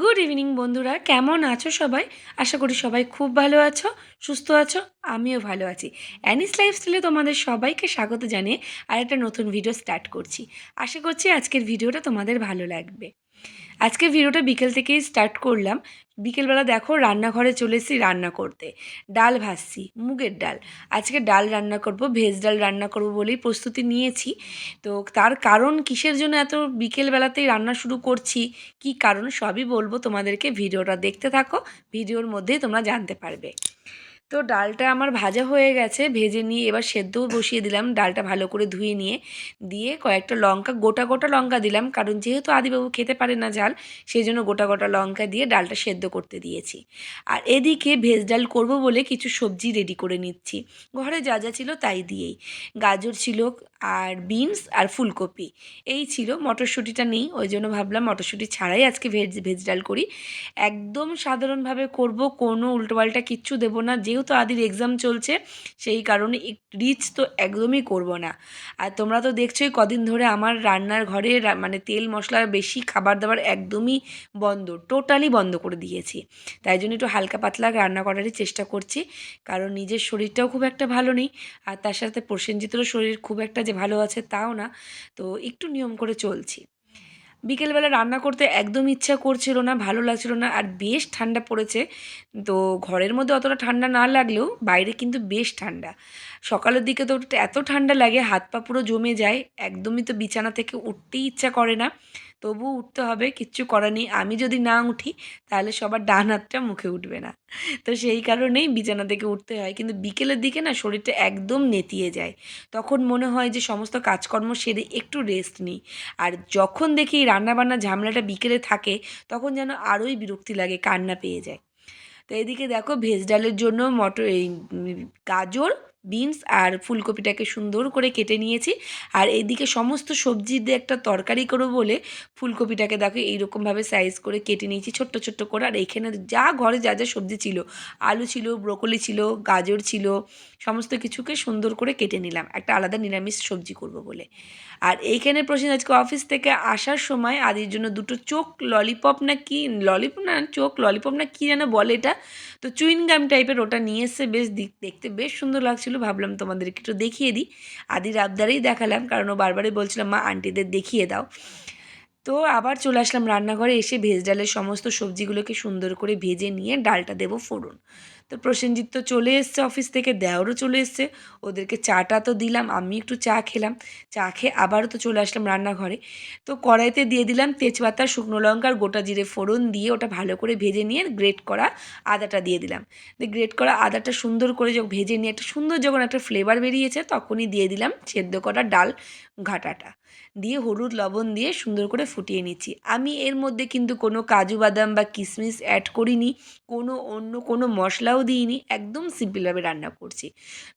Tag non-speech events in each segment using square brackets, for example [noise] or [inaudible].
Good evening বন্ধুরা। কেমন আছো সবাই? আশা করি সবাই খুব ভালো আছো, সুস্থ আছো, আমিও ভালো আছি। অ্যানিস লাইফস্টাইলে তোমাদের সবাইকে স্বাগত জানিয়ে আর একটা নতুন ভিডিও স্টার্ট করছি। আশা করছি আজকের ভিডিওটা তোমাদের ভালো লাগবে। আজকে ভিডিওটা বিকেল থেকেই স্টার্ট করলাম। বিকেলবেলা দেখো রান্নাঘরে চলে এসেছি রান্না করতে। ডাল ভাজছি, মুগের ডাল। আজকে ডাল রান্না করব, ভেজ ডাল রান্না করব বলেই প্রস্তুতি নিয়েছি। তো তার কারণ কিসের জন্য এত বিকেলবেলাতেই রান্না শুরু করছি, কি কারণ সবই বলব তোমাদেরকে। ভিডিওটা দেখতে থাকো, ভিডিওর মধ্যেই তোমরা জানতে পারবে। তো ডালটা আমার ভাজা হয়ে গেছে, ভেজে নিয়ে এবার সেদ্ধও বসিয়ে দিলাম, ডালটা ভালো করে ধুয়ে নিয়ে, দিয়ে কয়েকটা লঙ্কা, গোটা গোটা লঙ্কা দিলাম, কারণ যেহেতু আদিবাবু খেতে পারে না ঝাল সেই জন্য গোটা গোটা লঙ্কা দিয়ে ডালটা সেদ্ধ করতে দিয়েছি। আর এদিকে ভেজ ডাল করব বলে কিছু সবজি রেডি করে নিচ্ছি, ঘরে যা যা ছিল তাই দিয়েই। গাজর ছিল আর বিনস আর ফুলকপি। এই ছিল মটরশুঁটিটা নেই, ওই জন্য ভাবলাম মটরশুঁটি ছাড়াই আজকে ভেজ ভেজ ডাল করি। একদম সাধারণভাবে করব, কোনো উল্টোপাল্টা কিচ্ছু দেবো না, যেহেতু আদির এক্সাম চলছে, সেই কারণে রিচ তো একদমই করব না। আর তোমরা তো দেখছোই কদিন ধরে আমার রান্নার ঘরে মানে তেল মশলা বেশি, খাবার দাবার একদমই বন্ধ, টোটালি বন্ধ করে দিয়েছি। তাই জন্য একটু হালকা পাতলা রান্না করারই চেষ্টা করছি, কারণ নিজের শরীরটাও খুব একটা ভালো নেই, আর তার সাথে প্রসেনজিতেরও শরীর খুব একটা যে ভালো আছে তাও না। তো একটু নিয়ম করে চলছি। বিকেলবেলা রান্না করতে একদম ইচ্ছা করছিল না ভালো লাগছিল না আর বেশ ঠান্ডা পড়েছে। তো ঘরের মধ্যে অতটা ঠান্ডা না লাগলেও বাইরে কিন্তু বেশ ঠান্ডা। সকালের দিকে তো এত ঠান্ডা লাগে হাত পা পুরো জমে যায় একদমই তো বিছানা থেকে উঠতেই ইচ্ছা করে না। তবুও উঠতে হবে, কিচ্ছু করার নেই। আমি যদি না উঠি, তাহলে সবার ডান হাতটা মুখে উঠবে না। তো সেই কারণেই বিছানা থেকে উঠতে হয়। কিন্তু বিকেলের দিকে না শরীরটা একদম নেতিয়ে যায়। তখন মনে হয় যে সমস্ত কাজকর্ম সেরে একটু রেস্ট নিই। আর যখন দেখি রান্নাবান্না ঝামেলাটা বিকেলে থাকে, তখন যেন আরোই বিরক্তি লাগে, কান্না পেয়ে যায়। তো এদিকে দেখো ভেজ ডালের জন্য মটর, এই গাজর বিনস আর ফুলকপিটাকে সুন্দর করে কেটে নিয়েছি। আর এইদিকে সমস্ত সবজি দিয়ে একটা তরকারি করব বলে ফুলকপিটাকে দেখো এইরকমভাবে সাইজ করে কেটে নিয়েছি, ছোট্ট ছোট্ট করে। আর এখানে যা ঘরে যা যা সবজি ছিল, আলু ছিল, ব্রোকলি ছিল, গাজর ছিল, সমস্ত কিছুকে সুন্দর করে কেটে নিলাম। একটা আলাদা নিরামিষ সবজি করব বলে। আর এইখানে প্রশ্ন আজকে অফিস থেকে আসার সময় আদির জন্য দুটো চোখ ললিপপ না কি ললিপপ না, চোখ ললিপপ না কী যেন বলে এটা? তো চুইনগাম টাইপের ওটা নিয়ে এসে বেশ দেখতে বেশ সুন্দর লাগছিল। ভাবলাম তোমাদেরকে একটু দেখিয়ে দিই। আদির আবদারেই দেখালাম, কারণ ও বারবারই বলছিলাম মা আন্টিদের দেখিয়ে দাও। তো আবার চলে আসলাম রান্নাঘরে, এসে ভেজ ডালের সমস্ত সবজিগুলোকে সুন্দর করে ভেজে নিয়ে ডালটা দেবো ফোড়ন। তো প্রসেনজিৎ তো চলে এসছে অফিস থেকে, দেওরও চলে এসছে। ওদেরকে চাটা তো দিলাম আমি একটু চা খেলাম। চা খেয়ে আবারও তো চলে আসলাম রান্নাঘরে। তো কড়াইতে দিয়ে দিলাম তেজপাতা, শুকনো লঙ্কার গোটা জিরে ফোড়ন দিয়ে ওটা ভালো করে ভেজে নিয়ে গ্রেট করা আদাটা দিয়ে দিলাম। গ্রেট করা আদাটা সুন্দর করে যখন ভেজে নিয়ে, একটা সুন্দর যখন একটা ফ্লেভার বেরিয়েছে, তখনই দিয়ে দিলাম সেদ্ধ করা ডাল ঘাটাটা। দিয়ে হলুদ লবণ দিয়ে সুন্দর করে ফুটিয়ে নিচ্ছি। আমি এর মধ্যে কিন্তু কোনো কাজু বাদাম বা কিশমিশ অ্যাড করিনি, কোনো অন্য কোনো মশলাও দিইনি, একদম সিম্পলভাবে রান্না করছি।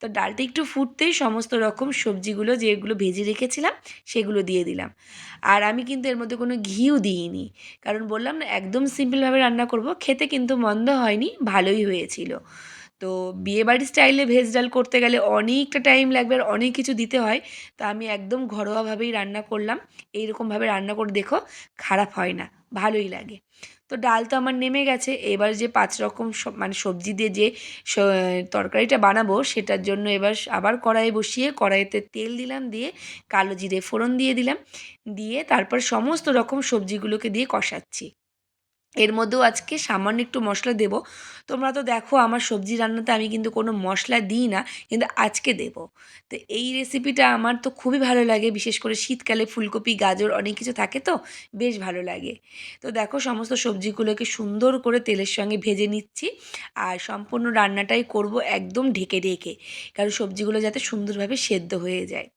তো ডালটা একটু ফুটতেই সমস্ত রকম সবজিগুলো যেগুলো ভেজে রেখেছিলাম সেগুলো দিয়ে দিলাম। আর আমি কিন্তু এর মধ্যে কোনো ঘিও দিইনি, কারণ বললাম না একদম সিম্পলভাবে রান্না করব, খেতে কিন্তু মন্দ হয়নি, ভালোই হয়েছিল। তো বিয়েবাড়ির স্টাইলে ভেজ ডাল করতে গেলে অনেকটা টাইম লাগবে আর অনেক কিছু দিতে হয়। তো আমি একদম ঘরোয়াভাবেই রান্না করলাম। এইরকমভাবে রান্না করে দেখো, খারাপ হয় না, ভালোই লাগে। তো ডাল তো আমার নেমে গেছে। এবার যে পাঁচ রকম মানে সবজি দিয়ে যে তরকারিটা বানাবো, সেটার জন্য এবার আবার কড়াই বসিয়ে কড়াইতে তেল দিলাম, দিয়ে কালো জিরে ফোড়ন দিয়ে দিলাম। দিয়ে তারপর সমস্ত রকম সবজিগুলোকে দিয়ে কষাচ্ছি। এর মধ্যেও আজকে সামান্য একটু মশলা দেব। তোমরা তো দেখো আমার সবজি রান্নাতে আমি কিন্তু কোনো মশলা দিই না, কিন্তু আজকে দেব। তো এই রেসিপিটা আমার তো খুবই ভালো লাগে, বিশেষ করে শীতকালে ফুলকপি, গাজর অনেক কিছু থাকে তো, বেশ ভালো লাগে। তো দেখো সমস্ত সবজিগুলোকে সুন্দর করে তেলের সঙ্গে ভেজে নিচ্ছি আর সম্পূর্ণ রান্নাটাই করব একদম ঢেকে ঢেকে, কারণ সবজিগুলো যাতে সুন্দরভাবে সেদ্ধ হয়ে যায়।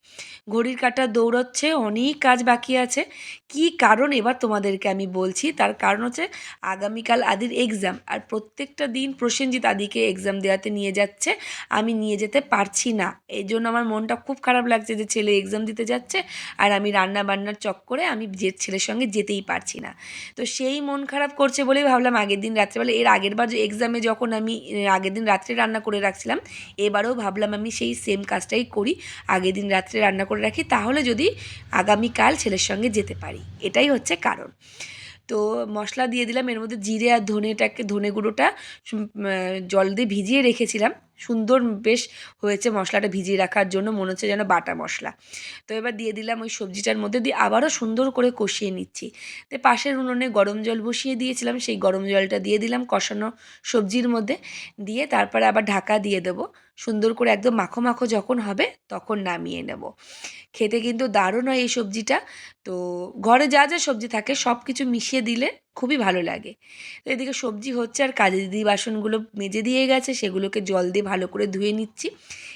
ঘড়ির কাঁটা দৌড়চ্ছে, অনেক কাজ বাকি আছে। কি কারণ এবার তোমাদেরকে আমি বলছি, তার কারণ হচ্ছে আগামীকাল আদির এক্সাম আর প্রত্যেকটা দিন প্রসেনজিৎ আদিকে এক্সাম দেওয়াতে নিয়ে যাচ্ছে। আমি নিয়ে যেতে পারছি না। এই জন্য আমার মনটা খুব খারাপ লাগছে যে ছেলে এক্সাম দিতে যাচ্ছে আর আমি রান্না বান্নার চক্করে আমি যে ছেলের সঙ্গে যেতেই পারছি না। তো সেই মন খারাপ করছে বলেই ভাবলাম আগের দিন রাত্রেবেলা, এর আগের বার যে এক্সামে যখন আমি আগের দিন রাত্রে রান্না করে রাখছিলাম, এবারেও ভাবলাম আমি সেই সেম কাজটাই করি, আগের দিন রাত্রে রান্না করে রাখি, তাহলে যদি আগামীকাল ছেলের সঙ্গে যেতে পারি। এটাই হচ্ছে কারণ। তো মশলা দিয়ে দিলাম। এর মধ্যে জিরে আর ধনেটাকে ধনে গুঁড়োটা জল দিয়ে ভিজিয়ে রেখেছিলাম। সুন্দর বেশ হয়েছে মশলাটা ভিজিয়ে রাখার জন্য, মনে হচ্ছে যেন বাটা মশলা। তো এবার দিয়ে দিলাম ওই সবজিটার মধ্যে, দিয়ে আবারও সুন্দর করে কষিয়ে নিচ্ছি। তো পাশের উনুনে গরম জল বসিয়ে দিয়েছিলাম, সেই গরম জলটা দিয়ে দিলাম কষানো সবজির মধ্যে। দিয়ে তারপরে আবার ঢাকা দিয়ে দেবো। সুন্দর করে একদম মাখো মাখো যখন হবে, তখন নামিয়ে নেব। খেতে কিন্তু দারুণ হয় এই সবজিটা। তো ঘরে যা যা সবজি থাকে সব কিছু মিশিয়ে দিলে খুবই ভালো লাগে। তো এদিকে সবজি হচ্ছে আর কাজে দিদি বাসনগুলো মেজে দিয়ে গেছে সেগুলোকে জল দিয়ে ভালো করে ধুয়ে নিচ্ছি।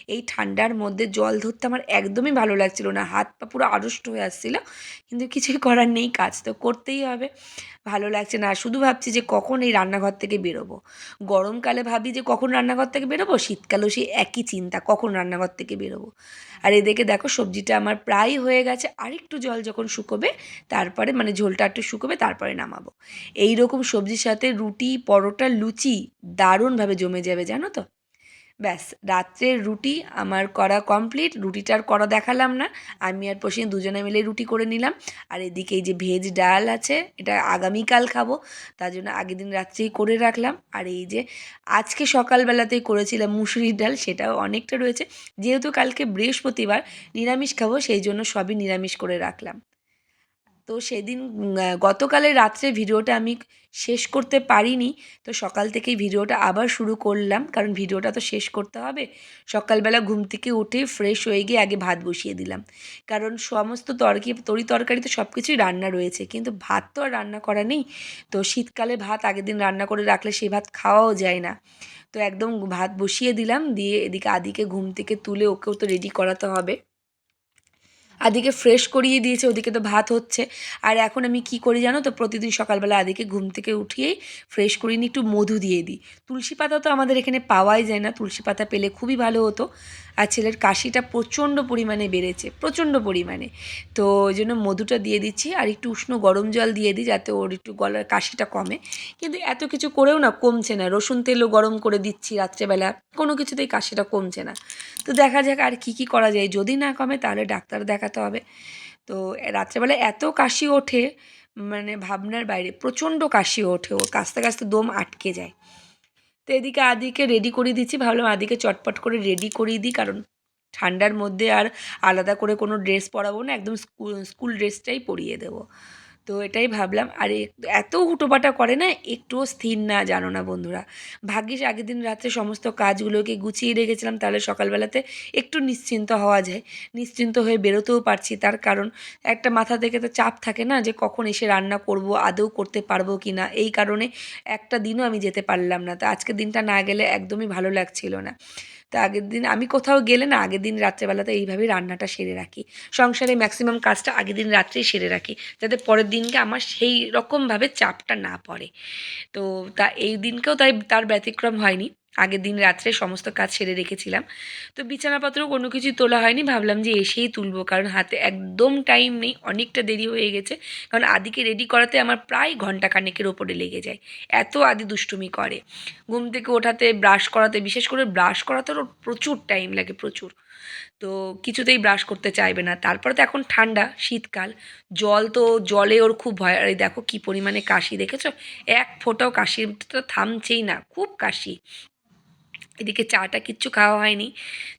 এই ঠান্ডার মধ্যে জল ধরতে আমার একদমই ভালো লাগছিল না। হাত পা পুরো আড়ষ্ট হয়ে আসছিল। কিন্তু কিছুই করার নেই, কাজ তো করতেই হবে। ভালো লাগছে না। শুধু ভাবছি যে কখন এই রান্নাঘর থেকে বেরোবো। গরমকালে ভাবি যে কখন রান্নাঘর থেকে বেরোবো? শীতকালেও সেই একই চিন্তা, কখন রান্নাঘর থেকে বেরোবো? আর এদিকে দেখো সবজিটা আমার প্রায় হয়ে গেছে। আরেকটু জল যখন শুকোবে, তারপরে মানে ঝোলটা একটু শুকোবে, তারপরে নামাবো। এই রকম সবজির সাথে রুটি, পরোটা, লুচি দারুণভাবে জমে যাবে, জানো তো? ব্যাস রাত্রের রুটি আমার করা কমপ্লিট রুটিটার করা দেখালাম না। আমি আর প্রসেন দুজনে মিলে রুটি করে নিলাম। আর এদিকে এই যে ভেজ ডাল আছে, এটা আগামীকাল খাব, তার জন্য আগের দিন রাত্রেই করে রাখলাম। আর এই যে আজকে সকালবেলাতেই করেছিলাম মুসুরির ডাল, সেটাও অনেকটা রয়েছে। যেহেতু কালকে বৃহস্পতিবার, নিরামিষ খাব, সেই জন্য সবই নিরামিষ করে রাখলাম। তো সেদিন গতকালের রাত্রে ভিডিওটা আমি শেষ করতে পারিনি। তো সকাল থেকেই ভিডিওটা আবার শুরু করলাম, কারণ ভিডিওটা তো শেষ করতে হবে। সকালবেলা ঘুম থেকে উঠে ফ্রেশ হয়ে গিয়ে আগে ভাত বসিয়ে দিলাম। কারণ সমস্ত তরকি, তরি তরকারি তো সব কিছুই রান্না রয়েছে, কিন্তু ভাত তো আর রান্না করা নেই। তো শীতকালে ভাত আগের দিন রান্না করে রাখলে সেই ভাত খাওয়াও যায় না। তো একদম ভাত বসিয়ে দিলাম, দিয়ে এদিকে আদিকে ঘুম থেকে তুলে ওকেও তো রেডি করাতে হবে। আদিকে ফ্রেশ করিয়ে দিয়েছে, ওদিকে তো ভাত হচ্ছে। আর এখন আমি কি করি জানো তো, প্রতিদিন সকালবেলা আদিকে ঘুম থেকে উঠিয়েই ফ্রেশ করিয়ে নিয়ে একটু মধু দিয়ে দিই। তুলসী পাতা তো আমাদের এখানে পাওয়াই যায় না, তুলসী পাতা পেলে খুবই ভালো হতো। আর ছেলের কাশিটা প্রচণ্ড পরিমাণে বেড়েছে, প্রচণ্ড পরিমাণে। তো ওই জন্য মধুটা দিয়ে দিচ্ছি, আর একটু উষ্ণ গরম জল দিয়ে দিই যাতে ওর একটু গলার কাশিটা কমে। কিন্তু এত কিছু করেও না কমছে না, রসুন তেলও গরম করে দিচ্ছি রাত্রেবেলা, কোনো কিছুতেই কাশিটা কমছে না। তো দেখা যাক আর কি কি করা যায়, যদি না কমে তাহলে ডাক্তার দেখাতে হবে। তো রাত্রেবেলা এত কাশি ওঠে মানে ভাবনার বাইরে, প্রচণ্ড কাশি ওঠে, ও কাস্তে কাস্তে দম আটকে যায়। তো এদিকে আদিকে রেডি করিয়ে দিচ্ছি, ভাবলাম আদিকে চটপট করে রেডি করিয়ে দিই, কারণ ঠান্ডার মধ্যে আর আলাদা করে কোনো ড্রেস পরাবো না, একদম স্কুল স্কুল ড্রেসটাই পরিয়ে দেবো। তো এটাই ভাবলাম। আর এত হুটোপাটা করে না, একটুও স্থির না, জানো না বন্ধুরা। ভাগ্যিস আগের দিন রাত্রে সমস্ত কাজগুলোকে গুছিয়ে রেখেছিলাম, তাহলে সকালবেলাতে একটু নিশ্চিন্ত হওয়া যায়। নিশ্চিন্ত হয়ে বেরোতেও পারছি, তার কারণ একটা মাথা থেকে তো চাপ থাকে না যে কখন এসে রান্না করব, আদৌ করতে পারব কি না এই কারণে একটা দিনও আমি যেতে পারলাম না। তো আজকের দিনটা না গেলে একদমই ভালো লাগছিল না। তা আগের দিন আমি কোথাও গেলে না, আগের দিন রাত্রেবেলাতে এইভাবেই রান্নাটা সেরে রাখি। সংসারে ম্যাক্সিমাম কাজটা আগের দিন রাত্রেই সেরে রাখি, যাতে পরের দিনকে আমার সেই রকমভাবে চাপটা না পড়ে। তো তা এই দিনকেও তাই, তার ব্যতিক্রম হয়নি। আগের দিন রাত্রে সমস্ত কাজ সেরে রেখেছিলাম। তো বিছানাপত্র কোনো কিছু তোলা হয়নি। ভাবলাম যে এসেই তুলবো, কারণ হাতে একদম টাইম নেই, অনেকটা দেরি হয়ে গেছে। কারণ আদিকে রেডি করাতে আমার প্রায় ঘণ্টা খানেকের ওপরে লেগে যায়। এত আদি দুষ্টুমি করে। ঘুম থেকে ওঠাতে ব্রাশ করাতে, বিশেষ করে ব্রাশ করাতে ওর প্রচুর টাইম লাগে, প্রচুর। তো কিছুতেই ব্রাশ করতে চাইবে না। তারপরে তো এখন ঠান্ডা, শীতকাল। জল তো জলে ওর খুব ভয়। আর দেখো কী পরিমাণে কাশি, দেখেছ? এক ফোঁটাও কাশিটা থামছেই না, খুব কাশি। এদিকে চাটা কিচ্ছু খাওয়া হয়নি।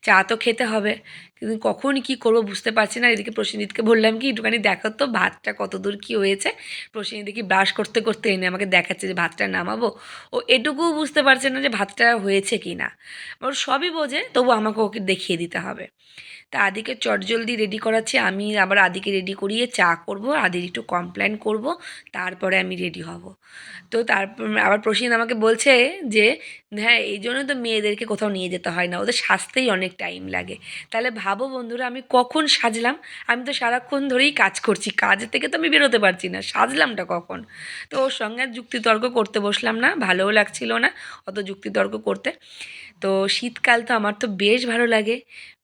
চা তো খেতে হবে। কিন্তু কখন কি করব বুঝতে পারছি না। এদিকে প্রসেনজিৎকে বললাম কি, একটুখানি দেখো তো ভাতটা কত দূর কী হয়েছে? প্রসেনজিৎ দেখি ব্রাশ করতে করতে এনে আমাকে দেখাচ্ছে যে ভাতটা নামাবো। ও এটুকুও বুঝতে পারছে না যে ভাতটা হয়েছে কি না ওর সবই বোঝে, তবু আমাকে ওকে দেখিয়ে দিতে হবে। তা আদিকে চটজলদি রেডি করাচ্ছি। আমি আবার আদিকে রেডি করিয়ে চা করব, আদির একটু কমপ্লেন করব, তারপরে আমি রেডি হব। তো তারপর আবার প্রসীন আমাকে বলছে যে হ্যাঁ এই জন্য তো মেয়েদেরকে কোথাও নিয়ে যেতে হয় না, ওদের সাজতেই অনেক টাইম লাগে। তাহলে ভাবো বন্ধুরা, আমি কখন সাজলাম? আমি তো সারাক্ষণ ধরেই কাজ করছি, কাজ থেকে তো আমি বেরোতে পারছি না, সাজলামটা কখন? তো ওর সঙ্গে যুক্তিতর্ক করতে বসলাম না, ভালোও লাগছিল না অত যুক্তিতর্ক করতে। তো শীতকাল তো আমার তো বেশ ভালো লাগে।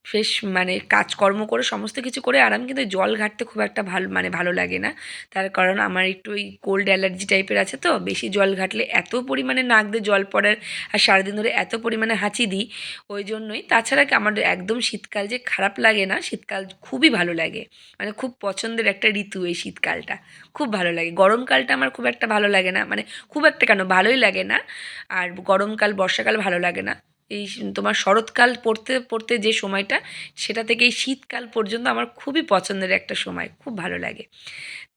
ফ্রেশ মানে কাজকর্ম করে সমস্ত কিছু করে আরাম, কিন্তু জল ঘাটতে খুব একটা ভালো মানে ভালো লাগে না। তার কারণ আমার একটু ওই কোল্ড অ্যালার্জি টাইপের আছে তো, বেশি জল ঘাটলে এত পরিমাণে নাক দিয়ে জল পড়ার আর সারাদিন ধরে এত পরিমাণে হাঁচি দিই, ওই জন্যই। তাছাড়া আমার একদম শীতকাল যে খারাপ লাগে না, শীতকাল খুবই ভালো লাগে। মানে খুব পছন্দের একটা ঋতু এই শীতকালটা। খুব ভালো লাগে। গরমকালটা আমার খুব একটা ভালো লাগে না। মানে খুব একটা কেন, ভালোই লাগে না। আর গরমকাল, বর্ষাকাল ভালো লাগে না। এই তোমার শরৎকাল পড়তে পড়তে যে সময়টা, সেটা থেকে এই শীতকাল পর্যন্ত আমার খুবই পছন্দের একটা সময়, খুব ভালো লাগে।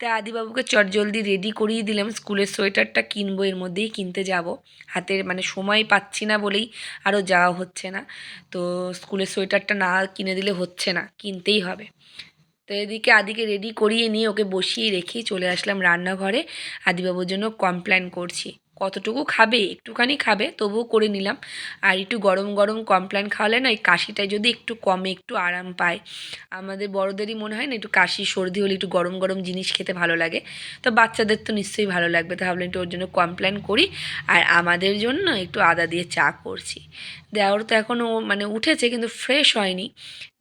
তা আদিবাবুকে চটজলদি রেডি করিয়ে দিলাম, স্কুলের সোয়েটারটা কিনবো, এর মধ্যেই কিনতে যাব। হাতের মানে সময় পাচ্ছি না বলেই আরও যাওয়া হচ্ছে না। তো স্কুলের সোয়েটারটা না কিনে দিলে হচ্ছে না, কিনতেই হবে। তো এদিকে আদিকে রেডি করিয়ে নিয়ে ওকে বসিয়ে রেখেই চলে আসলাম রান্নাঘরে। আদিবাবুর জন্য কমপ্ল্যান করছি। কতটুকু খাবে, একটুখানি খাবে, তবুও করে নিলাম। আর একটু গরম গরম কমপ্ল্যান খাওয়ালে না, এই কাশিটায় যদি একটু কমে, একটু আরাম পায়। আমাদের বড়োদেরই মনে হয় না, একটু কাশি, সর্দি হলে একটু গরম গরম জিনিস খেতে ভালো লাগে। তো বাচ্চাদের তো নিশ্চয়ই ভালো লাগবে, তো ভাবলাম একটু ওর জন্য কমপ্ল্যান করি। আর আমাদের জন্য একটু আদা দিয়ে চা করছি। দেওয়ার তো এখনও মানে উঠেছে, কিন্তু ফ্রেশ হয়নি।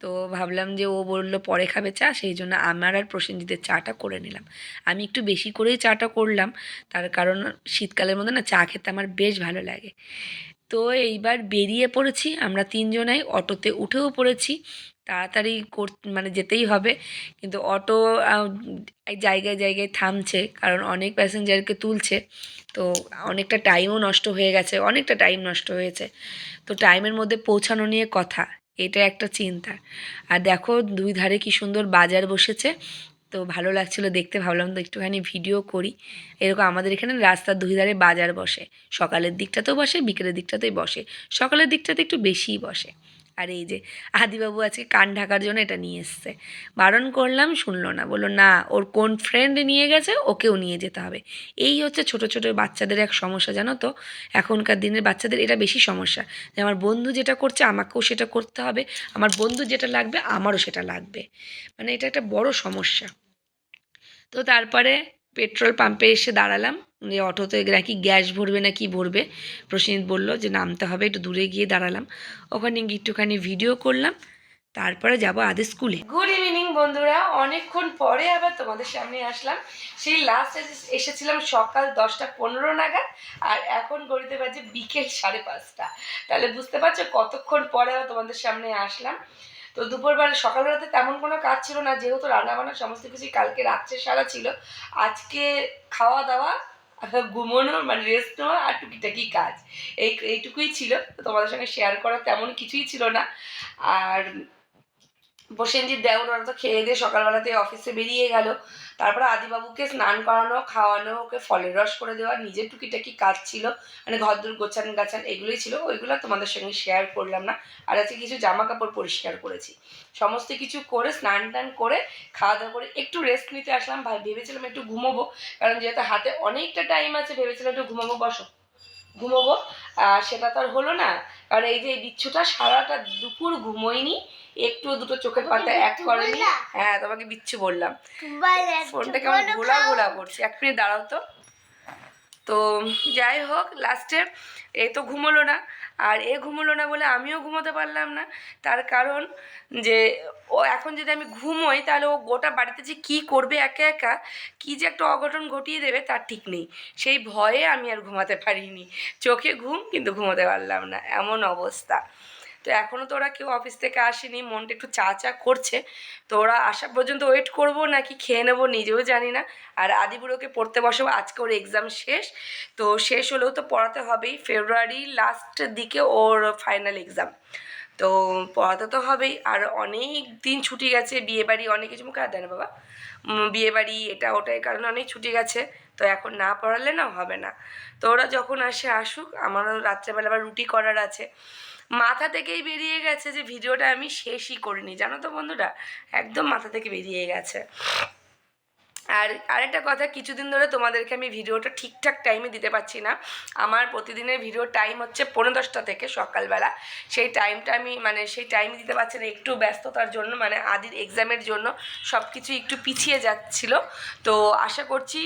তো ভাবলাম যে ও বলল পরে খাবে চা, সেই জন্য আমার আর প্রসেনজিতের চাটা করে নিলাম। আমি একটু বেশি করেই চাটা করলাম, তার কারণ শীতকালের মধ্যে না চা খেতে আমার বেশ ভালো লাগে। তো এইবার বেরিয়ে পড়েছি, আমরা তিনজনাই অটোতে উঠেও পড়েছি, তাড়াতাড়ি কর মানে যেতেই হবে। কিন্তু অটো জায়গায় জায়গায় থামছে, কারণ অনেক প্যাসেঞ্জারকে তুলছে, তো অনেকটা টাইমও নষ্ট হয়ে গেছে, অনেকটা টাইম নষ্ট হয়েছে। তো টাইমের মধ্যে পৌঁছানো নিয়ে কথা। এটা একটা চিন্তা। আর দেখো দুই ধারে কি সুন্দর বাজার বসেছে। তো ভালো লাগছিল দেখতে, ভাবলাম তো একটুখানি ভিডিও করি। এরকম আমাদের এখানে রাস্তার দুই ধারে বাজার বসে। সকালের দিকটাতেও বসে, বিকেলের দিকটাতেই বসে। সকালের দিকটাতে একটু বেশিই বসে। আর এই যে আদিবাবু আজকে কান ঢাকার জন্য এটা নিয়ে এসছে। বারণ করলাম, শুনলো না। বলল, না, ওর কোন ফ্রেন্ড নিয়ে গেছে, ওকেও নিয়ে যেতে হবে। এই হচ্ছে ছোট ছোট বাচ্চাদের এক সমস্যা, জানো তো? এখনকার দিনের বাচ্চাদের এটা বেশি সমস্যা যে, আমার বন্ধু যেটা করছে, আমাকেও সেটা করতে হবে। আমার বন্ধু যেটা লাগবে, আমারও সেটা লাগবে। মানে এটা একটা বড় সমস্যা। তো তারপরে পেট্রোল পাম্পে এসে দাঁড়ালাম। যে অটোতে নাকি গ্যাস ভরবে না কি ভরবে? প্রসেনজিৎ বলল যে নামতে হবে, একটু দূরে গিয়ে দাঁড়ালাম। ওখানে গিয়ে একটুখানি ভিডিও করলাম। তারপরে যাব আদে স্কুলে। গুড ইভিনিং বন্ধুরা, অনেকক্ষণ পরে আবার তোমাদের সামনে আসলাম। সেই লাস্ট এসেছিলাম সকাল দশটা পনেরো নাগাদ, আর এখন গড়িতে বাজে বিকেল সাড়ে পাঁচটা। তাহলে বুঝতে পারছ কতক্ষণ পরে আবার তোমাদের সামনে আসলাম। তো দুপুরবেলা, সকালবেলাতে তেমন কোনো কাজ ছিল না, যেহেতু রান্নাবান্না সমস্ত কিছুই কালকে রাত্রে সারা ছিল। আজকে খাওয়া দাওয়া ঘুমোনো মানে রেস্ট নেওয়া আর টুকিটাকি কাজ। এই, এইটুকুই ছিল। তোমাদের সঙ্গে শেয়ার করা তেমন কিছুই ছিল না। আর প্রসেনজিৎ দেওর ওরা তো খেয়ে দিয়ে সকালবেলাতে অফিসে বেরিয়ে গেল। তারপরে আদিবাবুকে স্নান করানো, খাওয়ানো, ওকে ফলের রস করে দেওয়া, নিজের টুকিটাকি কাজ ছিল মানে ঘরদুর গোছান গাছান এগুলোই ছিল, ওইগুলো তোমাদের সঙ্গে শেয়ার করলাম না। আর আজকে কিছু জামা কাপড় পরিষ্কার করেছি। সমস্ত কিছু করে, স্নান টান করে খাওয়া দাওয়া করে একটু রেস্ট নিতে আসলাম। ভাই, ভেবেছিলাম একটু ঘুমোবো, কারণ যেহেতু হাতে অনেকটা টাইম আছে, ভেবেছিলাম একটু ঘুমাবো, বসো। ঘুমোবো। আর সেটা তো আর হলো না। কারণ এই যে এই বিচ্ছুটা সারাটা দুপুর ঘুমোয়নি একটু দুটো চোখে পাতা এক করেনি। হ্যাঁ তোমাকে বিচ্ছু বললাম। ফোনটা কেমন ঘোলা ঘোলা করছে। এক মিনিট দাঁড়াও তো। তো যাই হোক লাস্টে এ তো ঘুমোলো না। আর এ ঘুমোলো না বলে আমিও ঘুমোতে পারলাম না। তার কারণ যে, ও এখন যদি আমি ঘুমোই, তাহলে ও গোটা বাড়িতে যে কী করবে একা একা, কী যে একটা অঘটন ঘটিয়ে দেবে তার ঠিক নেই। সেই ভয়ে আমি আর ঘুমাতে পারিনি। চোখে ঘুম, কিন্তু ঘুমোতে পারলাম না। এমন অবস্থা। তো এখনও তো ওরা কেউ অফিস থেকে আসেনি মনটা একটু চা চা করছে। তো ওরা আসা পর্যন্ত ওয়েট করব নাকি খেয়ে নেব নিজেও জানি না। আর আদিবুড়োকে পড়তে বসাবো আজকে ওর এক্সাম শেষ। তো শেষ হলেও তো পড়াতে হবেই ফেব্রুয়ারি লাস্ট দিকে ওর ফাইনাল এক্সাম তো পড়াতে তো হবেই আর অনেক দিন ছুটি গেছে বিয়ে বাড়ি অনেক কিছু মুখে দেয় না বাবা। উম, বিয়ে বাড়ি এটা ওটা এই কারণে অনেক ছুটি গেছে তো এখন না পড়ালে না হবে না। তো ওরা যখন আসে আসুক আমারও রাত্রেবেলা আবার রুটি করার আছে। মাথা থেকেই বেরিয়ে গেছে যে ভিডিওটা আমি শেষই করিনি। জানো তো বন্ধুরা? একদম মাথা থেকে বেরিয়ে গেছে। আর আরেকটা কথা, কিছুদিন ধরে তোমাদেরকে আমি ভিডিওটা ঠিকঠাক টাইমে দিতে পারছি না। আমার প্রতিদিনের ভিডিও টাইম হচ্ছে পনেরো দশটা থেকে সকালবেলা। সেই টাইমটা আমি মানে সেই টাইম দিতে পারছি না, একটু ব্যস্ততার জন্য মানে আদির এক্সামের জন্য সব কিছু একটু পিছিয়ে যাচ্ছিল। তো আশা করছি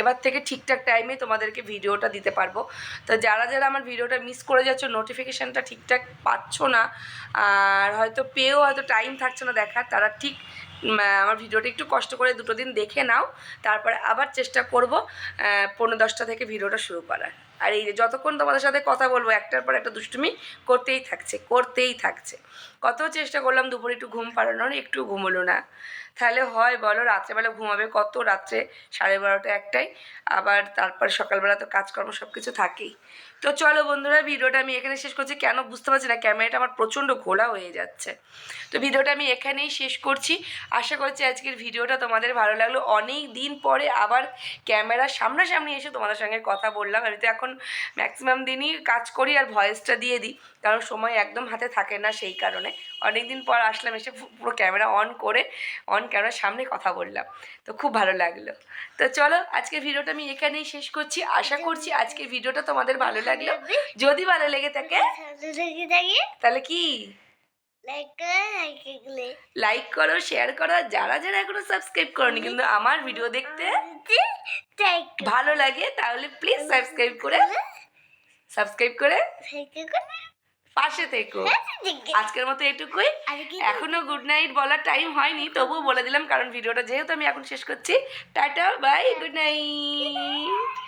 এবার থেকে ঠিকঠাক টাইমে তোমাদেরকে ভিডিওটা দিতে পারব। তো যারা যারা আমার ভিডিওটা মিস করে যাচ্ছ নোটিফিকেশানটা ঠিকঠাক পাচ্ছ না, আর হয়তো পেয়েও হয়তো টাইম থাকছে না দেখার তারা ঠিক আমার ভিডিওটা একটু কষ্ট করে দুটো দিন দেখে নাও, তারপরে আবার চেষ্টা করব পনেরো দশটা থেকে ভিডিওটা শুরু করার। আর এই যতক্ষণ তোমাদের সাথে কথা বলব, একটার পর একটা দুষ্টুমি করতেই থাকছে করতেই থাকছে। কত চেষ্টা করলাম দুপুরে একটু ঘুম পাড়ানোর, একটু ঘুমোলো না। তাহলে হয় বলো, রাত্রেবেলা ঘুমাবে কত? রাত্রে সাড়ে বারোটা একটাই আবার তারপর সকালবেলা তো কাজকর্ম সব কিছু থাকেই। তো চলো বন্ধুরা, ভিডিওটা আমি এখানে শেষ করছি। কেন বুঝতে পারছি না, ক্যামেরাটা আমার প্রচণ্ড ঘোলা হয়ে যাচ্ছে। তো ভিডিওটা আমি এখানেই শেষ করছি। আশা করছি আজকের ভিডিওটা তোমাদের ভালো লাগল। অনেক দিন পরে আবার ক্যামেরার সামনাসামনি এসে তোমাদের সঙ্গে কথা বললাম। আমি তো এখন ম্যাক্সিমাম দিনই কাজ করি আর ভয়েসটা দিয়ে দিই। কারণ সময় একদম হাতে থাকে না সেই কারণে। অনেক দিন পর আসলাম এসে পুরো ক্যামেরা অন করে অন ক্যামেরার সামনে কথা বললাম। তো খুব ভালো লাগল। তো চলো আজকের ভিডিওটা আমি এখানেই শেষ করছি। আশা করছি আজকের ভিডিওটা তোমাদের ভালো লাগল। যদি ভালো লেগে থাকে তাহলে কি? লাইক লাইক করো শেয়ার করো। যারা যারা এখনও সাবস্ক্রাইব করনি কিন্তু আমার ভিডিও দেখতে ভালো লাগে তাহলে প্লিজ সাবস্ক্রাইব করে সাবস্ক্রাইব করে থেকে করে। পাশে থেকো। [laughs] আজকের মতো এটুকুই। এখনও গুড নাইট বলার টাইম হয়নি তবুও বলে দিলাম কারণ ভিডিওটা যেহেতু আমি এখন শেষ করছি টাটা বাই গুড নাইট